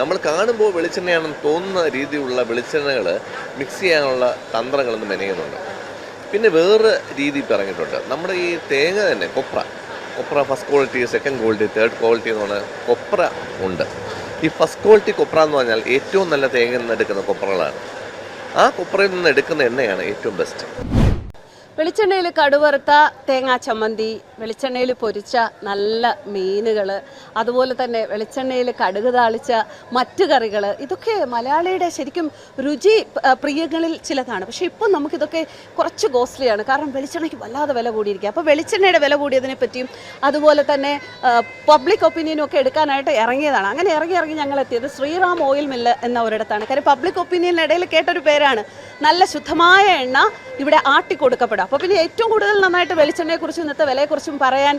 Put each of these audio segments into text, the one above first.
നമ്മൾ കാണുമ്പോൾ വെളിച്ചെണ്ണയാണെന്ന് തോന്നുന്ന രീതിയിലുള്ള വെളിച്ചെണ്ണകൾ മിക്സ് ചെയ്യാനുള്ള തന്ത്രങ്ങളെന്ന് മെനയുന്നുണ്ട്. പിന്നെ വേറെ രീതി പറഞ്ഞിട്ടുണ്ട് നമ്മുടെ ഈ തേങ്ങ തന്നെ കൊപ്ര. കൊപ്ര first quality second quality third quality എന്ന് പറഞ്ഞാൽ കൊപ്ര ഉണ്ട്. ഈ ഫസ്റ്റ് ക്വാളിറ്റി കൊപ്ര എന്ന് പറഞ്ഞാൽ ഏറ്റവും നല്ല തേങ്ങ നിന്ന് എടുക്കുന്ന കൊപ്രകളാണ്. ആ കൊപ്രയിൽ നിന്ന് എടുക്കുന്ന എണ്ണയാണ് ഏറ്റവും ബെസ്റ്റ് വെളിച്ചെണ്ണയിൽ കടുവറുത്ത തേങ്ങാ ചമ്മന്തി വെളിച്ചെണ്ണയിൽ പൊരിച്ച നല്ല മീനുകൾ അതുപോലെ തന്നെ വെളിച്ചെണ്ണയിൽ കടുക് താളിച്ച മറ്റു കറികൾ ഇതൊക്കെ മലയാളിയുടെ ശരിക്കും രുചി പ്രിയങ്ങളിൽ ചിലതാണ്. പക്ഷേ ഇപ്പം നമുക്കിതൊക്കെ കുറച്ച് കോസ്റ്റ്ലിയാണ്. കാരണം വെളിച്ചെണ്ണയ്ക്ക് വല്ലാതെ വില കൂടിയിരിക്കുക അപ്പോൾ വെളിച്ചെണ്ണയുടെ വില കൂടിയതിനെ പറ്റിയും അതുപോലെ തന്നെ പബ്ലിക് ഒപ്പീനിയനും ഒക്കെ എടുക്കാനായിട്ട് ഇറങ്ങിയതാണ്. അങ്ങനെ ഇറങ്ങി ഇറങ്ങി ഞങ്ങൾ എത്തിയത് ശ്രീറാം ഓയിൽ മില്ല് എന്ന ഒരിടത്താണ്. കാര്യം പബ്ലിക് ഒപ്പീനിയനിടയിൽ കേട്ടൊരു പേരാണ് നല്ല ശുദ്ധമായ എണ്ണ ഇവിടെ ആട്ടിക്കൊടുക്കപ്പെടും അപ്പോൾ പിന്നെ ഏറ്റവും കൂടുതൽ നന്നായിട്ട് വെളിച്ചെണ്ണയെക്കുറിച്ചും ഇന്നത്തെ വിലയെക്കുറിച്ചും പറയാൻ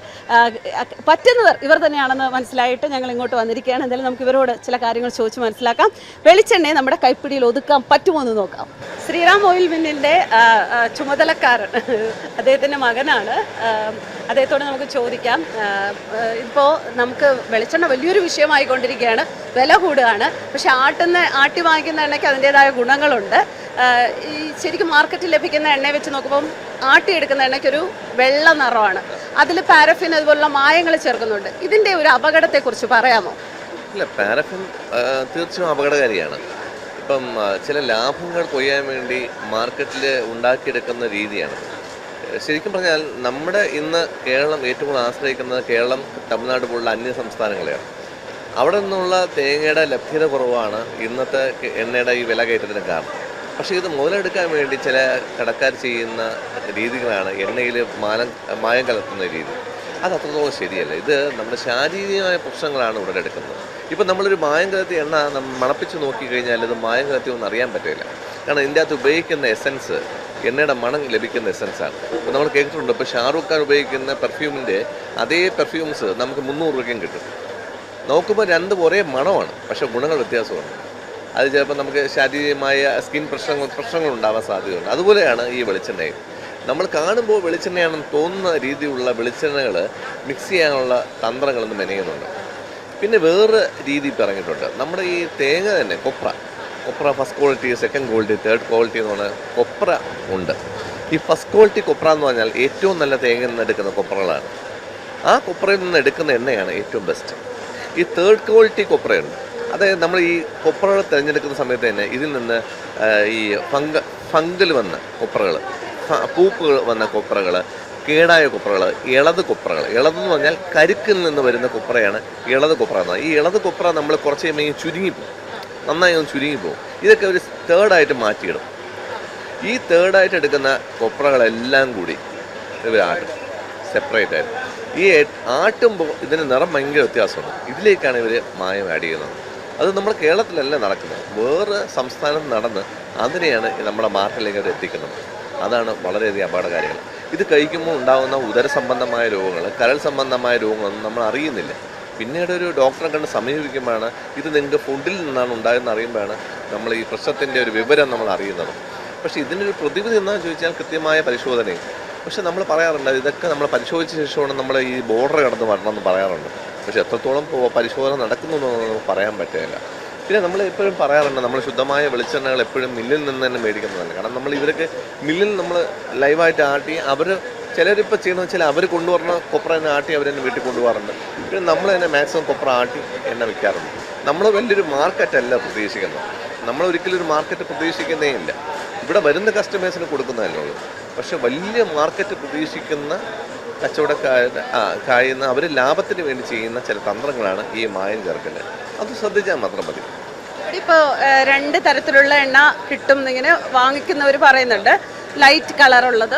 പറ്റുന്നവർ ഇവർ തന്നെയാണെന്ന് മനസ്സിലായിട്ട് ഞങ്ങൾ ഇങ്ങോട്ട് വന്നിരിക്കുകയാണ്. എന്തായാലും നമുക്ക് ഇവരോട് ചില കാര്യങ്ങൾ ചോദിച്ച് മനസ്സിലാക്കാം. വെളിച്ചെണ്ണയെ നമ്മുടെ കൈപ്പിടിയിൽ ഒതുക്കാൻ പറ്റുമോ എന്ന് നോക്കാം. ശ്രീറാം ഓയിൽ മില്ലിന്റെ ചുമതലക്കാരൻ അദ്ദേഹത്തിന്റെ മകനാണ്. അദ്ദേഹത്തോട് നമുക്ക് ചോദിക്കാം. ഇപ്പോൾ നമുക്ക് വെളിച്ചെണ്ണ വലിയൊരു വിഷയമായിക്കൊണ്ടിരിക്കുകയാണ്. വില കൂടുകയാണ്. പക്ഷേ ആട്ടുന്ന ആട്ടി വാങ്ങിക്കുന്ന എണ്ണയ്ക്ക് അതിന്റേതായ ഗുണങ്ങളുണ്ട്. ഈ ശരിക്കും മാർക്കറ്റിൽ ലഭിക്കുന്ന എണ്ണയെ വെച്ച് നോക്കുമ്പം ആട്ടിയെടുക്കുന്ന എണ്ണയ്ക്കൊരു വെള്ള നിറമാണ്. അതിൽ പാരഫിൻ അതുപോലുള്ള മായങ്ങൾ ചേർക്കുന്നുണ്ട്. ഇതിന്റെ ഒരു അപകടത്തെക്കുറിച്ച് പറയാമോ? ഇല്ല പാരഫിൻ തീർച്ചയായും അപകടകാരിയാണ്. ഇപ്പം ചില ലാഭങ്ങൾ കൊയ്യാൻ വേണ്ടി മാർക്കറ്റിൽ ഉണ്ടാക്കിയെടുക്കുന്ന രീതിയാണ്. ശരിക്കും പറഞ്ഞാൽ നമ്മുടെ ഇന്ന് കേരളം ഏറ്റവും കൂടുതൽ ആശ്രയിക്കുന്നത് കേരളം തമിഴ്നാട് പോലുള്ള അന്യ സംസ്ഥാനങ്ങളെയാണ്. അവിടെ നിന്നുള്ള തേങ്ങയുടെ ലഭ്യത കുറവാണ് ഇന്നത്തെ എണ്ണയുടെ ഈ വില കയറ്റത്തിന് കാരണം. പക്ഷേ ഇത് മുതലെടുക്കാൻ വേണ്ടി ചില കടക്കാർ ചെയ്യുന്ന രീതികളാണ് എണ്ണയിൽ മാനം മായം കലർത്തുന്ന രീതി. അത് അത്രത്തോളം ശരിയല്ല. ഇത് നമ്മുടെ ശാരീരികമായ പ്രശ്നങ്ങളാണ് ഉടലെടുക്കുന്നത്. ഇപ്പം നമ്മളൊരു മായം കലർത്തിയ എണ്ണ മണപ്പിച്ച് നോക്കിക്കഴിഞ്ഞാൽ ഇത് മായം കലർത്തിയൊന്നും അറിയാൻ പറ്റില്ല. കാരണം ഇതിന്റെ അകത്ത് ഉപയോഗിക്കുന്ന എസൻസ് എണ്ണയുടെ മണം ലഭിക്കുന്ന എസൻസാണ്. ഇപ്പോൾ നമ്മൾ കേട്ടിട്ടുണ്ട് ഇപ്പോൾ ഷാറൂഖ് ഖാൻ ഉപയോഗിക്കുന്ന പെർഫ്യൂമിന്റെ അതേ പെർഫ്യൂംസ് നമുക്ക് മുന്നൂറ് രൂപയ്ക്കും കിട്ടും. നോക്കുമ്പോൾ രണ്ടും ഒരേ മണമാണ് പക്ഷേ ഗുണങ്ങൾ വ്യത്യാസമുണ്ട്. അത് ചിലപ്പോൾ നമുക്ക് ശാരീരികമായ സ്കിൻ പ്രശ്നങ്ങൾ പ്രശ്നങ്ങൾ ഉണ്ടാവാൻ സാധ്യതയുണ്ട്. അതുപോലെയാണ് ഈ വെളിച്ചെണ്ണയും. നമ്മൾ കാണുമ്പോൾ വെളിച്ചെണ്ണയാണെന്ന് തോന്നുന്ന രീതിയിലുള്ള വെളിച്ചെണ്ണകൾ മിക്സ് ചെയ്യാനുള്ള തന്ത്രങ്ങളെന്ന് മെനയുന്നുണ്ട്. പിന്നെ വേറെ രീതി പറഞ്ഞിട്ടുണ്ട് നമ്മുടെ ഈ തേങ്ങ തന്നെ കൊപ്ര. കൊപ്ര first quality second quality third quality എന്ന് പറഞ്ഞാൽ കൊപ്ര ഉണ്ട്. ഈ ഫസ്റ്റ് ക്വാളിറ്റി കൊപ്ര എന്ന് പറഞ്ഞാൽ ഏറ്റവും നല്ല തേങ്ങ നിന്ന് എടുക്കുന്ന കൊപ്രകളാണ്. ആ കൊപ്രയിൽ നിന്ന് എടുക്കുന്ന എണ്ണയാണ് ഏറ്റവും ബെസ്റ്റ് ഈ തേർഡ് ക്വാളിറ്റി കൊപ്രയുണ്ട്. അതായത് നമ്മൾ ഈ കൊപ്രകൾ തിരഞ്ഞെടുക്കുന്ന സമയത്ത് തന്നെ ഇതിൽ നിന്ന് ഈ ഫംഗ ഫംഗൽ വന്ന കൊപ്രകൾ പൂപ്പുകൾ വന്ന കൊപ്രകൾ കേടായ കൊപ്രകൾ ഇളത് കൊപ്രകൾ ഇളതെന്ന് പറഞ്ഞാൽ കരുക്കിൽ നിന്ന് വരുന്ന കൊപ്രയാണ് ഇളത് കൊപ്ര എന്ന്. ഈ ഇളത് കൊപ്ര നമ്മൾ കുറച്ച് കഴിയുമ്പോൾ ചുരുങ്ങിപ്പോകും നന്നായി ഒന്ന് ചുരുങ്ങിപ്പോവും. ഇതൊക്കെ ഒരു തേർഡായിട്ട് മാറ്റിയിടും. ഈ തേർഡായിട്ട് എടുക്കുന്ന കൊപ്രകളെല്ലാം കൂടി ഇവർ ആട്ടും. സെപ്പറേറ്റ് ആയിട്ട്. ഈ ആട്ടുമ്പോൾ ഇതിന് നിറം ഭയങ്കര വ്യത്യാസമുണ്ട്. ഇതിലേക്കാണ് ഇവർ മായം ആഡ് ചെയ്യുന്നത്. അത് നമ്മൾ കേരളത്തിലല്ല നടക്കുന്നത്. വേറെ സംസ്ഥാനം നടന്ന് അതിനെയാണ് നമ്മുടെ മാർക്കറ്റിലേക്ക് അവർ എത്തിക്കുന്നത്. അതാണ് വളരെയധികം അപകടകാരികൾ ഇത് കഴിക്കുമ്പോൾ ഉണ്ടാകുന്ന ഉദര സംബന്ധമായ രോഗങ്ങൾ കരൾ സംബന്ധമായ രോഗങ്ങളൊന്നും നമ്മൾ അറിയുന്നില്ല. പിന്നീട് ഒരു ഡോക്ടറെ കണ്ട് സമീപിക്കുമ്പോഴാണ് ഇത് നിങ്ങൾക്ക് ഫുഡിൽ നിന്നാണ് ഉണ്ടായതെന്ന് അറിയുമ്പോഴാണ് നമ്മൾ ഈ പ്രശ്നത്തിന്റെ ഒരു വിവരം നമ്മൾ അറിയുന്നത്. പക്ഷേ ഇതിനൊരു പ്രതിവിധി എന്താണെന്ന് ചോദിച്ചാൽ കൃത്യമായ പരിശോധനയും. പക്ഷെ നമ്മൾ പറയാറുണ്ട് ഇതൊക്കെ നമ്മൾ പരിശോധിച്ച ശേഷമാണ് നമ്മൾ ഈ ബോർഡർ കടന്ന് വരണമെന്ന് പറയാറുണ്ട്. പക്ഷെ എത്രത്തോളം പരിശോധന നടക്കുന്നു പറയാൻ പറ്റില്ല പിന്നെ നമ്മൾ എപ്പോഴും പറയാറുണ്ട് നമ്മൾ ശുദ്ധമായ വെളിച്ചെണ്ണകൾ എപ്പോഴും മില്ലിൽ നിന്ന് തന്നെ മേടിക്കുന്നതല്ല. കാരണം നമ്മൾ ഇവരൊക്കെ മില്ലിൽ നമ്മൾ ലൈവായിട്ട് ആട്ടി അവർ ചിലരിപ്പോൾ ചെയ്യുന്നത് വെച്ചാൽ അവർ കൊണ്ടുവരുന്ന കൊപ്ര തന്നെ ആട്ടി അവർ തന്നെ വീട്ടിൽ കൊണ്ടുപോകാറുണ്ട്. പിന്നെ നമ്മൾ തന്നെ മാക്സിമം കൊപ്ര ആട്ടി എണ്ണ വിൽക്കാറുണ്ട് നമ്മൾ വലിയൊരു മാർക്കറ്റല്ല പ്രതീക്ഷിക്കുന്നത്. നമ്മൾ ഒരിക്കലും ഒരു മാർക്കറ്റ് പ്രതീക്ഷിക്കുന്നേ ഇല്ല. ഇവിടെ വരുന്ന കസ്റ്റമേഴ്സിന് കൊടുക്കുന്നതല്ലേ ഉള്ളൂ. പക്ഷെ വലിയ മാർക്കറ്റ് പ്രതീക്ഷിക്കുന്ന കച്ചവടക്കാരുടെ ആ കായുന്ന അവർ ലാഭത്തിന് വേണ്ടി ചെയ്യുന്ന ചില തന്ത്രങ്ങളാണ് ഈ മായം ചേർക്കൽ. അത് ശ്രദ്ധിച്ചാൽ മാത്രം മതി. ഇപ്പോൾ രണ്ട് തരത്തിലുള്ള എണ്ണ കിട്ടും എന്നിങ്ങനെ വാങ്ങിക്കുന്നവർ പറയുന്നുണ്ട്. ലൈറ്റ് കളറുള്ളത്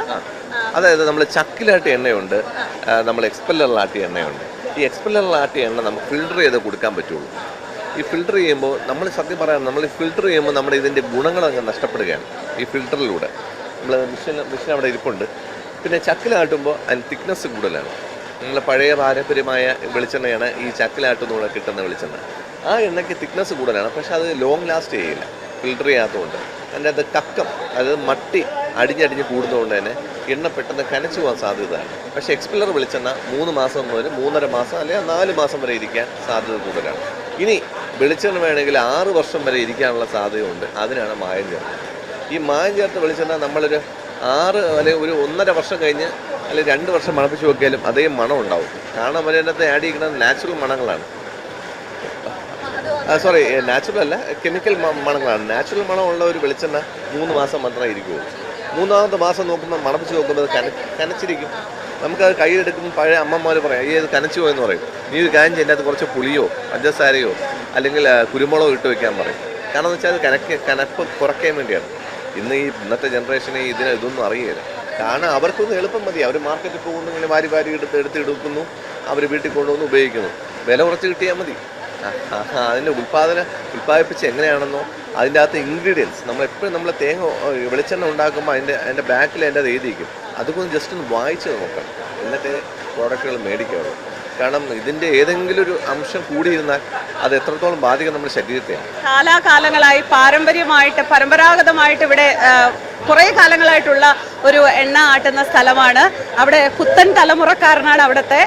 അതായത് നമ്മൾ ചക്കിലാട്ടിയ എണ്ണയുണ്ട് നമ്മൾ എക്സ്പെല്ലറിലാട്ടിയ എണ്ണയുണ്ട്. ഈ എക്സ്പെല്ലറിലാട്ടിയ എണ്ണ നമുക്ക് ഫിൽട്ടർ ചെയ്ത് കൊടുക്കാൻ പറ്റുള്ളൂ. ഈ ഫിൽട്ടർ ചെയ്യുമ്പോൾ നമ്മൾ സത്യം പറയാം നമ്മൾ ഫിൽട്ടർ ചെയ്യുമ്പോൾ നമ്മുടെ ഇതിന്റെ ഗുണങ്ങൾ അങ്ങ് നഷ്ടപ്പെടുകയാണ് ഈ ഫിൽട്ടറിലൂടെ നമ്മൾ മിഷൻ മിഷൻ അവിടെ ഇരിപ്പുണ്ട്. പിന്നെ ചക്കിലാട്ടുമ്പോൾ അതിന് തിക്നെസ് കൂടുതലാണ്. നമ്മൾ പഴയ പാരമ്പര്യമായ വെളിച്ചെണ്ണയാണ് ഈ ചക്കിലാട്ടുന്നൂടെ കിട്ടുന്ന വെളിച്ചെണ്ണ. ആ എണ്ണയ്ക്ക് തിക്നെസ് കൂടുതലാണ്. പക്ഷെ അത് ലോങ് ലാസ്റ്റ് ചെയ്യില്ല. ഫിൽട്ടർ ചെയ്യാത്തതുകൊണ്ട്. അതിന്റെ അത് കക്കം അത് മട്ടി അടിഞ്ഞടിഞ്ഞ് കൂടുന്നതുകൊണ്ട് തന്നെ എണ്ണ പെട്ടെന്ന് കനച്ചു പോകാൻ സാധ്യതയാണ്. പക്ഷേ എക്സ്പില്ലർ വെളിച്ചെണ്ണ മൂന്ന് മാസം മുതൽ മൂന്നര മാസം അല്ലെങ്കിൽ നാല് മാസം വരെ ഇരിക്കാൻ സാധ്യത കൂടുതലാണ്. ഇനി വെളിച്ചെണ്ണ വേണമെങ്കിൽ ആറ് വർഷം വരെ ഇരിക്കാനുള്ള സാധ്യതയുണ്ട്. അതിനാണ് മായം ചേർത്ത് ഈ മായം ചേർത്ത് വെളിച്ചെണ്ണ നമ്മളൊരു ആറ് അല്ലെങ്കിൽ ഒരു ഒന്നര വർഷം കഴിഞ്ഞ് അല്ലെങ്കിൽ രണ്ട് വർഷം മണപ്പിച്ച് നോക്കിയാലും അതേ മണം ഉണ്ടാവും. കാരണം അതിനകത്ത് ആഡ് ചെയ്യുന്നത് നാച്ചുറൽ മണങ്ങളാണ്. സോറി നാച്ചുറൽ അല്ല കെമിക്കൽ മണങ്ങളാണ്. നാച്ചുറൽ മണമുള്ള ഒരു വെളിച്ചെണ്ണ മൂന്ന് മാസം മാത്രമേ ഇരിക്കുകയുള്ളൂ മൂന്നാമത്തെ മാസം നോക്കുമ്പോൾ മണപ്പിച്ച് നോക്കുമ്പോൾ അത് കന കനച്ചിരിക്കും. നമുക്കത് കയ്യിലെടുക്കുമ്പോൾ പഴയ അമ്മമാർ പറയും ഇത് കനച്ചു പോയെന്ന് പറയും. നീ ഒരു കാര്യം ചെയ്യേണ്ട അത് കുറച്ച് പുളിയോ പഞ്ചസാരയോ അല്ലെങ്കിൽ കുരുമുളകോ ഇട്ട് വെക്കാൻ പറയും. കാരണം എന്ന് വെച്ചാൽ അത് കനക്ക് കനപ്പ് കുറയ്ക്കാൻ വേണ്ടിയാണ്. ഇന്ന് ഈ ഇന്നത്തെ ജനറേഷനെ ഇതിന് ഇതൊന്നും അറിയില്ല കാരണം അവർക്കൊന്നും എളുപ്പം മതി. അവർ മാർക്കറ്റിൽ പോകുന്നു ഇങ്ങനെ വാരി വാരി എടുത്ത് എടുത്ത് എടുക്കുന്നു അവർ വീട്ടിൽ കൊണ്ടുവന്ന് ഉപയോഗിക്കുന്നു. വില കുറച്ച് കിട്ടിയാൽ മതി. അതിന്റെ ഉൽപ്പാദന ഉൽപ്പാദിപ്പിച്ച് എങ്ങനെയാണെന്നോ അതിന്റെ അകത്ത് ഇൻഗ്രീഡിയൻസ് നമ്മൾ എപ്പോഴും നമ്മൾ തേങ്ങ വെളിച്ചെണ്ണ ഉണ്ടാക്കുമ്പോൾ അതിന്റെ അതിന്റെ ബാക്കിൽ അതിന്റെ അത് എഴുതിയിരിക്കും. അതൊക്കെ ജസ്റ്റ് ഒന്ന് വായിച്ച് നോക്കണം. എന്നിട്ട് പ്രോഡക്റ്റുകൾ മേടിക്കാവുള്ളൂ കാരണം ഇതിന്റെ ഏതെങ്കിലും ഒരു അംശം കൂടിയിരുന്നാൽ അത് എത്രത്തോളം ബാധിക്കും നമ്മുടെ ശരീരത്തെയാണ് കാലാകാലങ്ങളായി പാരമ്പര്യമായിട്ട് പരമ്പരാഗതമായിട്ട് ഇവിടെ കുറേ കാലങ്ങളായിട്ടുള്ള ഒരു എണ്ണ ആട്ടുന്ന സ്ഥലമാണ്. അവിടെ പുത്തൻ തലമുറക്കാരനാണ് അവിടുത്തെ.